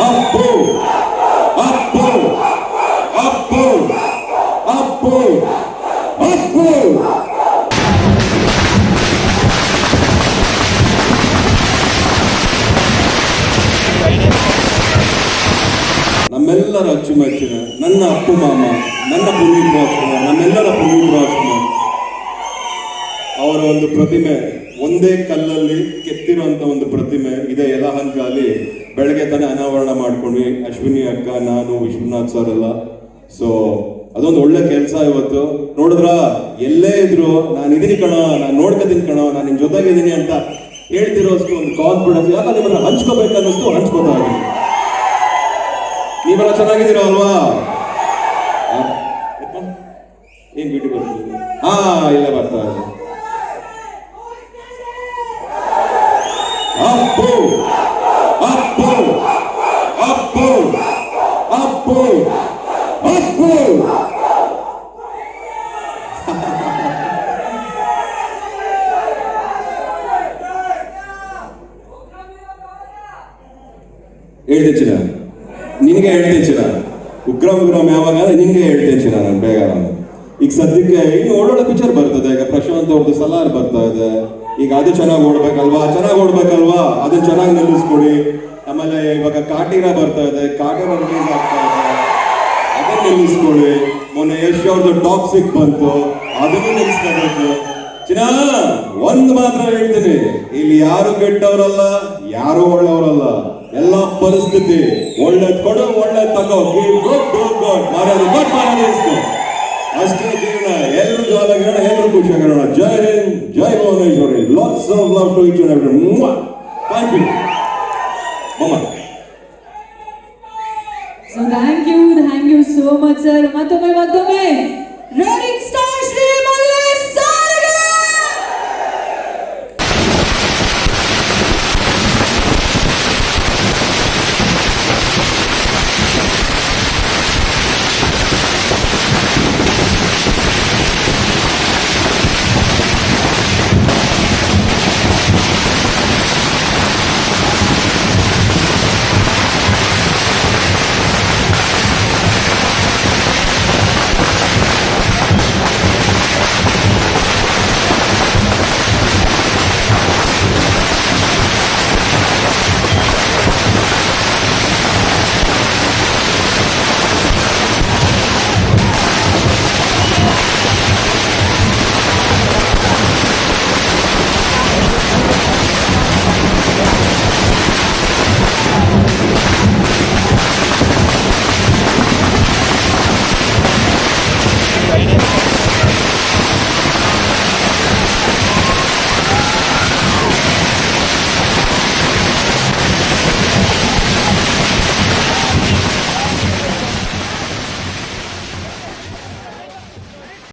அப்போ அப்போ அப்போ அப்போ அப்போ ನಮ್ಮೆಲ್ಲರ ಅಚ್ಚುಮೆಚ್ಚಿನ ನನ್ನ ಅಪ್ಪು ಮಾಮ ನನ್ನ ಪುನೀತ್ ರಾಜ್ಕುಮಾರ್ ನಮ್ಮೆಲ್ಲರ ಪುನೀತ್ ರಾಜ್ಕುಮಾರ್ ಅವರ ಒಂದು ಪ್ರತಿಮೆ ಒಂದೇ ಕಲ್ಲಲ್ಲಿ ಕೆತ್ತಿರುವಂತ ಒಂದು ಪ್ರತಿಮೆ ಇದೆ ಯಲಹಂಕಲ್ಲಿ ಬೆಳಗ್ಗೆ ತಾನೆ ಅನಾವರಣ ಮಾಡ್ಕೊಂಡ್ವಿ. ಅಶ್ವಿನಿ ಅಕ್ಕ, ನಾನು, ವಿಶ್ವನಾಥ್ ಸರ್ ಎಲ್ಲ. ಸೊ ಅದೊಂದು ಒಳ್ಳೆ ಕೆಲಸ ಇವತ್ತು. ನೋಡಿದ್ರ? ಎಲ್ಲೇ ಇದ್ರು, ನಾನು ಇದೀನಿ ಕಣೋ, ನಾನು ನೋಡ್ಕೋತೀನಿ ಕಣೋ, ನಾನು ನಿನ್ ಜೊತೆಗಿದ್ದೀನಿ ಅಂತ ಹೇಳ್ತಿರೋಷ್ಟು ಒಂದು ಕಾನ್ಫಿಡೆನ್ಸ್ ಯಾಕಂದ್ರೆ ನಿಮ್ಮನ್ನ ಹಂಚ್ಕೋಬೇಕು ಅನ್ನಿಸ್ತು ಹಂಚ್ಕೋತಾ ಇದ್ದೀನಿ. ನೀವೆಲ್ಲ ಚೆನ್ನಾಗಿದ್ದೀರ ಅಲ್ವಾ? ಏನ್ ಬಿಟ್ಟು ಬರ್ತೀನಿ ಹಾ, ಇಲ್ಲೇ ಬರ್ತಾ ಇದೆ. ಹೇಳ್ತೀನಿ ಚಿರ ನಿನಗೆ ಹೇಳ್ತೀನಿ ಚಿರ ಉಗ್ರಂ ಉಗ್ರಂ ಯಾವಾಗ ನಿನಗೆ ಹೇಳ್ತೀನಿ ಚಿನ್ನ ನಾನು ಬೇಗ ಈಗ ಸದ್ಯಕ್ಕೆ ಇನ್ನು ಒಳ್ಳೊಳ್ಳೆ ಪಿಕ್ಚರ್ ಬರ್ತದೆ. ಈಗ ಪ್ರಶಾಂತ್ ಅವ್ರದ್ದು ಸಲಾರ್ ಬರ್ತಾ ಇದೆ. ಈಗ ಅದು ಚೆನ್ನಾಗಿ ಓಡ್ಬೇಕಲ್ವಾ? ಚೆನ್ನಾಗಿ ಓಡ್ಬೇಕಲ್ವಾ? ಅದನ್ನ ಚೆನ್ನಾಗಿ ನಿಲ್ಲಿಸ್ಕೊಡಿ. ಆಮೇಲೆ ಇವಾಗ ಕಾಟಿರ ಬರ್ತಾ ಇದೆ. ಕಾಟಿರ ರಿಲೀಸ್ ಆಗ್ತಾ ಇದೆ. ಅದನ್ನ ನಿಲ್ಲಿಸ್ಕೊಳ್ಳಿ ಮೊನ್ನೆ ಯಶ್ ಅವ್ರದ್ದು ಟಾಕ್ಸಿಕ್ ಬಂತು. ಅದನ್ನು ನಿಲ್ಲಿಸ್ಕೋಬೇಕು. ಚಿನ್ನ, ಒಂದು ಮಾತ್ರ ಹೇಳ್ತೀನಿ. ಇಲ್ಲಿ ಯಾರು ಕೆಟ್ಟವರಲ್ಲ, ಯಾರು ಒಳ್ಳೆಯವರಲ್ಲ. ಎಲ್ಲ ಪರಿಸ್ಥಿತಿ ಒಳ್ಳೇದ್ ಕೊಡು ಒಳ್ಳೇದ್ ತಗೋ Give good, do good. ಮಾಡೋದು good, ಮಾಡೋದು ಇಸ್ಕೊ. ಅಷ್ಟೇ ಜೀವನ ಎಲ್ಲರೂ ಜೋಲಾಗಿರೋಣ ಎಲ್ಲರೂ ಖುಷಿಯಾಗಿರೋಣ Jai Hind Jai Bhuvaneshwari lots of love to each and every thank you ಮಮ್ಮ so thank you thank you so much sir ಮತ್ತೊಮ್ಮೆ ಮತ್ತೊಮ್ಮೆ ರೋಲಿಂಗ್ ಸ್ಟಾರ್ ಶ್ರೀಮಂತ್